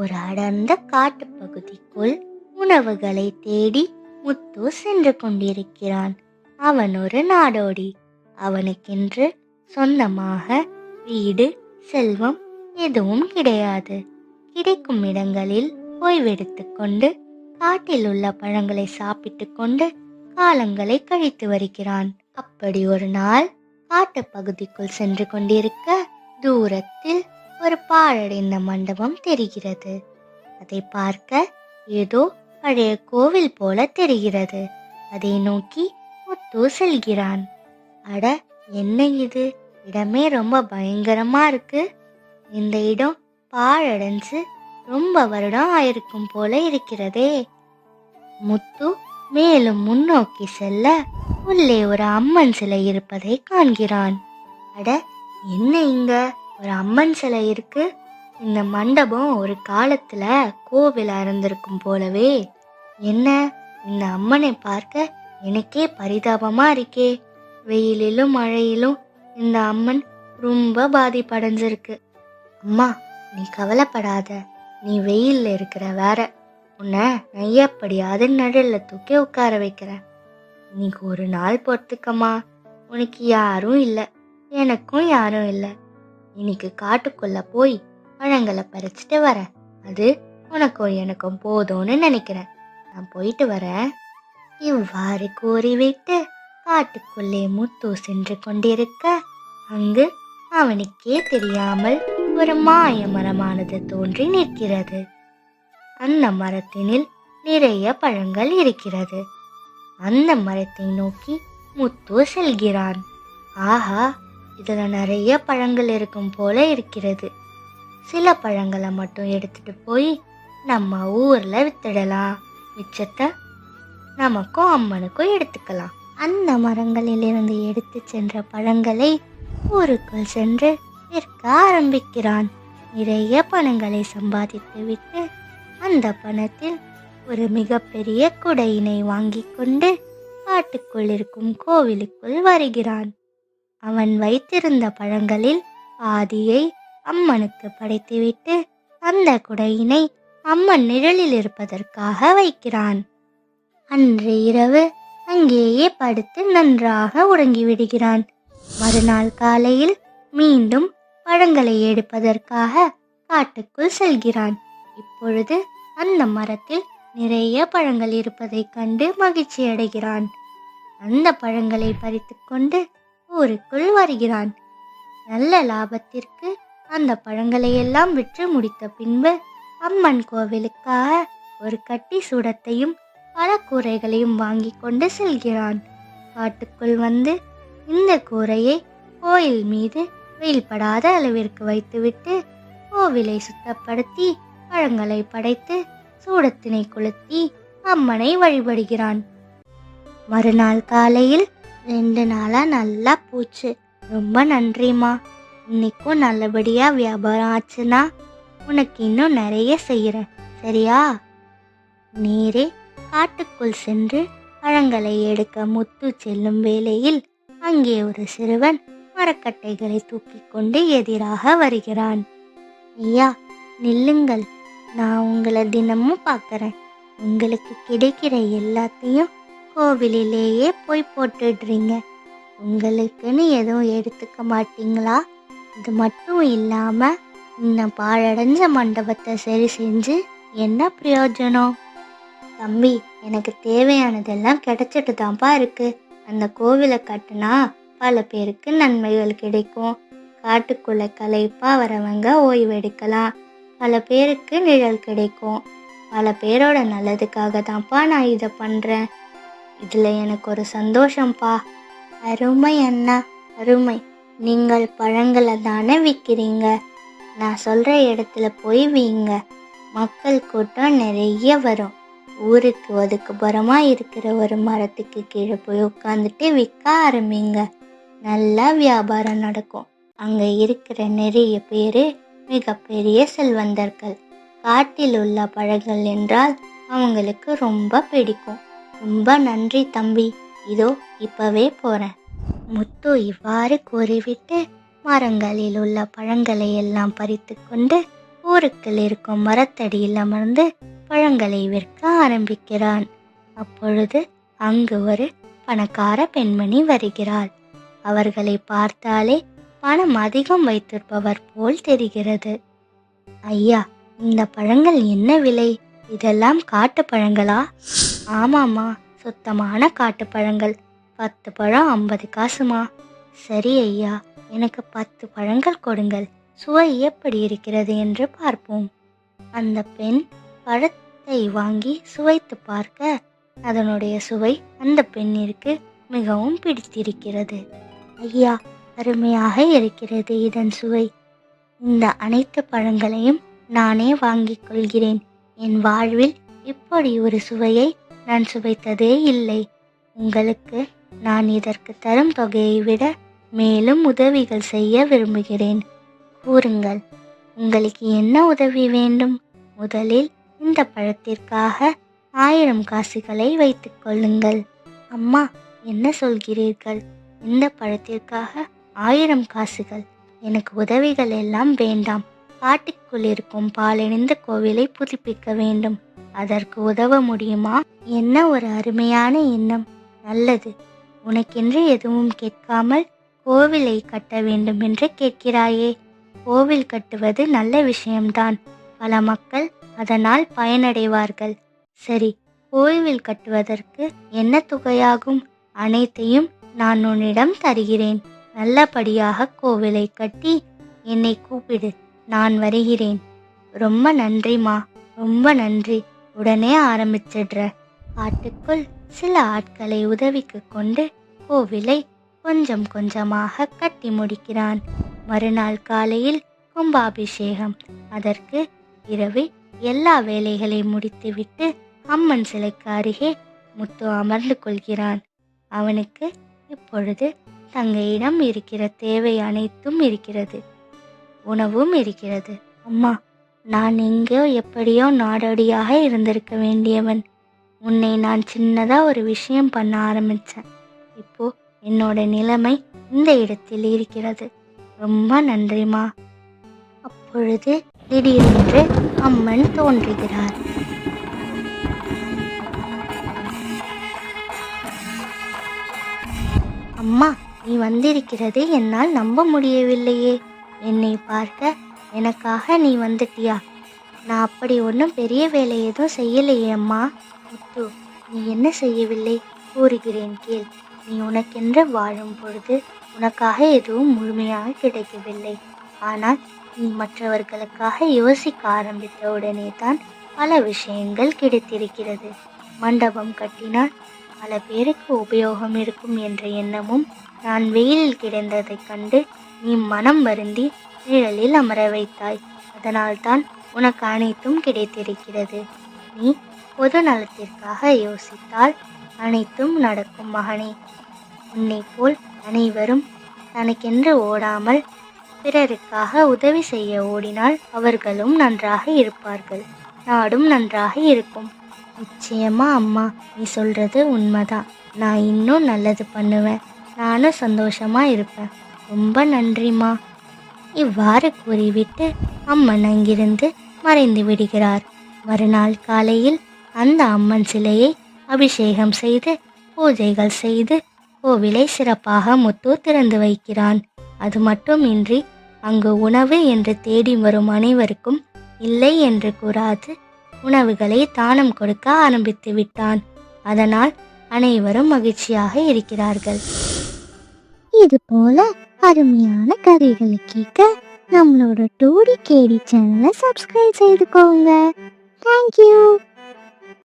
ஒரு அடர்ந்த காட்டுப் பகுதிக்குள் உணவுகளை தேடி முத்து சென்று கொண்டிருக்கிறான். அவன் ஒரு நாடோடி. அவனுக்கென்று சொந்தமாக வீடு செல்வம் எதுவும் கிடையாது. கிடைக்கும் இடங்களில் ஓய்வெடுத்து கொண்டு காட்டில் உள்ள பழங்களை சாப்பிட்டு கொண்டு காலங்களை கழித்து வருகிறான். அப்படி ஒரு நாள் காட்டு பகுதிக்குள் சென்று கொண்டிருக்க தூரத்தில் ஒரு பாழடைந்த மண்டபம் தெரிகிறது. அதை பார்க்க ஏதோ பழைய கோவில் போல தெரிகிறது. அதை நோக்கி முத்து செல்கிறான். அட என்ன இது? இடமே ரொம்ப பயங்கரமா இருக்கு. இந்த இடம் பாழடைஞ்சு ரொம்ப வருடம் ஆயிருக்கும் போல இருக்கிறதே. முத்து மேலும் முன்னோக்கி செல்ல உள்ளே ஒரு அம்மன் சிலை இருப்பதை காண்கிறான். அட என்ன இங்க? ஒரு அம்மன் சிலை இருக்கு. இந்த மண்டபம் ஒரு காலத்துல கோவிலா இருந்திருக்கும் போலவே. என்ன? இந்த அம்மனை பார்க்க எனக்கே பரிதாபமா இருக்கே. வெயிலிலும் மழையிலும் இந்த அம்மன் ரொம்ப பாதிப்படைஞ்சிருக்கு. அம்மா நீ கவலைப்படாத. நீ வெயில்ல இருக்கிற வேற. உன்னை நான் எப்படியாவது நிழல்ல தூக்கி உட்கார வைக்கிறேன். இன்னைக்கு ஒரு நாள் பொறுத்துக்கம்மா. உனக்கு யாரும் இல்லை. எனக்கும் யாரும் இல்லை. இன்னைக்கு காட்டுக்குள்ள போய் பழங்களை பறிச்சிட்டு வரேன் அது உனக்கும் எனக்கும் போதும்னு நினைக்கிறேன். நான் போயிட்டு வரேன். இவ்வாறு கூறிவிட்டு காட்டுக்குள்ளே முத்து சென்று கொண்டிருக்க. அங்கு அவனுக்கே தெரியாமல் ஒரு மாய மரமானது தோன்றி நிற்கிறது. அந்த மரத்தினில் நிறைய பழங்கள் இருக்கிறது. அந்த மரத்தை நோக்கி முத்து செல்கிறான். ஆஹா இதில் நிறைய பழங்கள் இருக்கும் போல இருக்கிறது. சில பழங்களை மட்டும் எடுத்துட்டு போய் நம்ம ஊரில் வித்துடலாம். மிச்சத்தை நமக்கும் அம்மனுக்கும் எடுத்துக்கலாம். அந்த மரங்களிலிருந்து எடுத்து சென்ற பழங்களை ஊருக்குள் சென்று விற்க ஆரம்பிக்கிறான். நிறைய பணங்களை சம்பாதித்து விட்டு அந்த பணத்தில் ஒரு மிகப்பெரிய குடையினை வாங்கி கொண்டு காட்டுக்குள் இருக்கும் கோவிலுக்குள் வருகிறான். அவன் வைத்திருந்த பழங்களில் பாதியை அம்மனுக்கு படைத்துவிட்டு அந்த குடையினை அம்மன் நிழலில் இருப்பதற்காக வைக்கிறான். அன்று இரவு அங்கேயே படுத்து நன்றாக உறங்கி விடுகிறான் மறுநாள் காலையில் மீண்டும் பழங்களை எடுப்பதற்காக காட்டுக்குள் செல்கிறான். இப்பொழுது அந்த மரத்தில் நிறைய பழங்கள் இருப்பதைக் கண்டு மகிழ்ச்சி அடைகிறான் அந்த பழங்களை பறித்துக்கொண்டு ஊருக்குள் வருகிறான். நல்ல லாபத்திற்கு அந்த பழங்களை எல்லாம் விற்று முடித்த பின்பு அம்மன் கோவிலுக்காக ஒரு கட்டி சூடத்தையும் பல கூரைகளையும் வாங்கி கொண்டு செல்கிறான். காட்டுக்குள் வந்து இந்த கூரையை கோயில் மீது வெயில் படாத அளவிற்கு வைத்துவிட்டு கோவிலை சுத்தப்படுத்தி பழங்களை படைத்து சூடத்தினை கொளுத்தி அம்மனை வழிபடுகிறான். மறுநாள் காலையில் ரெண்டு நாளாக நல்லா போச்சு. ரொம்ப நன்றிம்மா. இன்னைக்கும் நல்லபடியாக வியாபாரம் ஆச்சுன்னா உனக்கு இன்னும் நிறைய செய்கிறேன் சரியா? நேரே காட்டுக்குள் சென்று பழங்களை எடுக்க முத்து செல்லும் வேளையில் அங்கே ஒரு சிறுவன் மரக்கட்டைகளை தூக்கிக் கொண்டு எதிராக வருகிறான். ஐயா நில்லுங்கள். நான் உங்களை தினமும் பார்க்குறேன். உங்களுக்கு கிடைக்கிற எல்லாத்தையும் கோவிலிலேயே போய் போட்டுடுறீங்க. உங்களுக்குன்னு எதுவும் எடுத்துக்க மாட்டீங்களா? இது மட்டும் இல்லாமல் இந்த பாழடைஞ்ச மண்டபத்தை சரி செஞ்சு என்ன பிரயோஜனம்? தம்பி எனக்கு தேவையானதெல்லாம் கிடைச்சிட்டு தான்ப்பா இருக்கு. அந்த கோவிலை கட்டினா பல பேருக்கு நன்மைகள் கிடைக்கும். காட்டுக்குள்ள களைப்பா வரவங்க ஓய்வெடுக்கலாம் பல பேருக்கு நிழல் கிடைக்கும். பல பேரோட நல்லதுக்காக தான்ப்பா நான் இதை பண்ணுறேன் இதில் எனக்கு ஒரு சந்தோஷம்ப்பா அருமை அண்ணா அருமை. நீங்கள் பழங்களை தானே விற்கிறீங்க நான் சொல்கிற இடத்துல போய் வீங்க. மக்கள் கூட்டம் நிறைய வரும். ஊருக்கு ஒதுக்குப்புறமாக இருக்கிற ஒரு மரத்துக்கு கீழே போய் உட்காந்துட்டு விற்க ஆரம்பிங்க. நல்லா வியாபாரம் நடக்கும். அங்கே இருக்கிற நிறைய பேர் மிகப்பெரிய செல்வந்தர்கள். காட்டில் உள்ள பழங்கள் என்றால் அவங்களுக்கு ரொம்ப பிடிக்கும். ரொம்ப நன்றி தம்பி. இதோ இப்பவே போறேன். முத்து இவ்வாறு கூறிவிட்டு மரங்களில் உள்ள பழங்களை எல்லாம் பறித்து கொண்டு ஊருக்குள் இருக்கும் மரத்தடியில் அமர்ந்து பழங்களை விற்க ஆரம்பிக்கிறான். அப்பொழுது அங்கு ஒரு பணக்கார பெண்மணி வருகிறாள். அவர்களை பார்த்தாலே பணம் அதிகம் வைத்திருப்பவர் போல் தெரிகிறது. ஐயா இந்த பழங்கள் என்ன விலை? இதெல்லாம் காட்டு பழங்களா? ஆமாம்மா. சுத்தமான காட்டு பழங்கள் பத்து பழம் ஐம்பது காசுமா சரி ஐயா எனக்கு பத்து பழங்கள் கொடுங்கள். சுவை எப்படி இருக்கிறது என்று பார்ப்போம். அந்த பெண் பழத்தை வாங்கி சுவைத்து பார்க்க அதனுடைய சுவை அந்த பெண்ணிற்கு மிகவும் பிடித்திருக்கிறது. ஐயா அருமையாக இருக்கிறது இதன் சுவை. இந்த அனைத்து பழங்களையும் நானே வாங்கிக் கொள்கிறேன். என் வாழ்வில் இப்படி ஒரு சுவையை நான் சுவைத்ததே இல்லை. உங்களுக்கு நான் இதற்கு தரும் தொகையை விட மேலும் உதவிகள் செய்ய விரும்புகிறேன். கூறுங்கள் உங்களுக்கு என்ன உதவி வேண்டும்? முதலில் இந்த பழத்திற்காக ஆயிரம் காசுகளை வைத்துக் கொள்ளுங்கள். அம்மா என்ன சொல்கிறீர்கள்? இந்த பழத்திற்காக ஆயிரம் காசுகள். எனக்கு உதவிகள் எல்லாம் வேண்டாம். காட்டுக்குள் இருக்கும் பாலணிந்த கோவிலை புதுப்பிக்க வேண்டும். அதற்கு உதவ முடியுமா? என்ன ஒரு அருமையான எண்ணம். நல்லது. உனக்கென்று எதுவும் கேட்காமல் கோவிலை கட்ட வேண்டும் என்று கேட்கிறாயே. கோவில் கட்டுவது நல்ல விஷயம்தான். பல மக்கள் அதனால் பயனடைவார்கள். சரி கோவில் கட்டுவதற்கு என்ன தொகையாகும்? அனைத்தையும் நான் உன்னிடம் தருகிறேன். நல்லபடியாக கோவிலை கட்டி என்னை கூப்பிடு. நான் வருகிறேன். ரொம்ப நன்றிமா ரொம்ப நன்றி. உடனே ஆரம்பிச்சிடுற. காட்டுக்குள் சில ஆட்களை உதவிக்கு கொண்டு கோவிலை கொஞ்சம் கொஞ்சமாக கட்டி முடிக்கிறான். மறுநாள் காலையில் கும்பாபிஷேகம். அதற்கு இரவு எல்லா வேலைகளையும் முடித்துவிட்டு அம்மன் சிலைக்கு அருகே முத்து அமர்ந்து கொள்கிறான். அவனுக்கு இப்பொழுது தங்கையிடம் இருக்கிற தேவை அனைத்தும் இருக்கிறது. உணவும் இருக்கிறது. அம்மா நான் எங்கேயோ எப்படியோ நாடோடியாக இருந்திருக்க வேண்டியவன். உன்னை நான் சின்னதாக ஒரு விஷயம் பண்ண ஆரம்பித்தேன் இப்போ என்னோட நிலைமை இந்த இடத்தில் இருக்கிறது. ரொம்ப நன்றிமா அப்பொழுது திடீரென்று அம்மன் தோன்றுகிறார். அம்மா நீ வந்திருக்கிறது என்னால் நம்ப முடியவில்லையே. என்னை பார்க்க எனக்காக நீ வந்துட்டியா? நான் அப்படி ஒன்றும் பெரிய வேலை எதுவும் செய்யலையே அம்மா. முத்து நீ என்ன செய்யவில்லை? கூறுகிறேன் கேள். நீ உனக்கென்று வாழும் பொழுது உனக்காக எதுவும் முழுமையாக கிடைக்கவில்லை. ஆனால் நீ மற்றவர்களுக்காக யோசிக்க ஆரம்பித்த உடனே தான் பல விஷயங்கள் கிடைத்திருக்கிறது. மண்டபம் கட்டினால் பல பேருக்கு உபயோகம் இருக்கும் என்ற எண்ணமும் நான் வெயிலில் கிடந்ததைக் கண்டு நீ மனம் வருந்தி நிழலில் அமர வைத்தாய். அதனால்தான் உனக்கு அனைத்தும் கிடைத்திருக்கிறது. நீ பொது நலத்திற்காக யோசித்தால் அனைத்தும் நடக்கும் மகனே. உன்னை போல் அனைவரும் தனக்கென்று ஓடாமல் பிறருக்காக உதவி செய்ய ஓடினால் அவர்களும் நன்றாக இருப்பார்கள். நாடும் நன்றாக இருக்கும். நிச்சயமா அம்மா நீ சொல்றது உண்மைதான். நான் இன்னும் நல்லது பண்ணுவேன். நானும் சந்தோஷமா இருப்பேன். ரொம்ப நன்றிம்மா. இவ்வாறு கூறிவிட்டு அம்மன் அங்கிருந்து மறைந்து விடுகிறார். மறுநாள் காலையில் அந்த அம்மன் சிலையை அபிஷேகம் செய்து பூஜைகள் செய்து கோவிலை சிறப்பாக முத்து திறந்து வைக்கிறான். அது மட்டுமின்றி அங்கு உணவு என்று தேடி வரும் அனைவருக்கும் இல்லை என்று கூறாது உணவுகளை தானம் கொடுக்க ஆரம்பித்து விட்டான். அதனால் அனைவரும் மகிழ்ச்சியாக இருக்கிறார்கள். இது போல அருமையான கதைகளை கேட்க நம்மளோட டூடி கேடி சேனலை சப்ஸ்கிரைப் செய்துக்கோங்க. தேங்க்யூ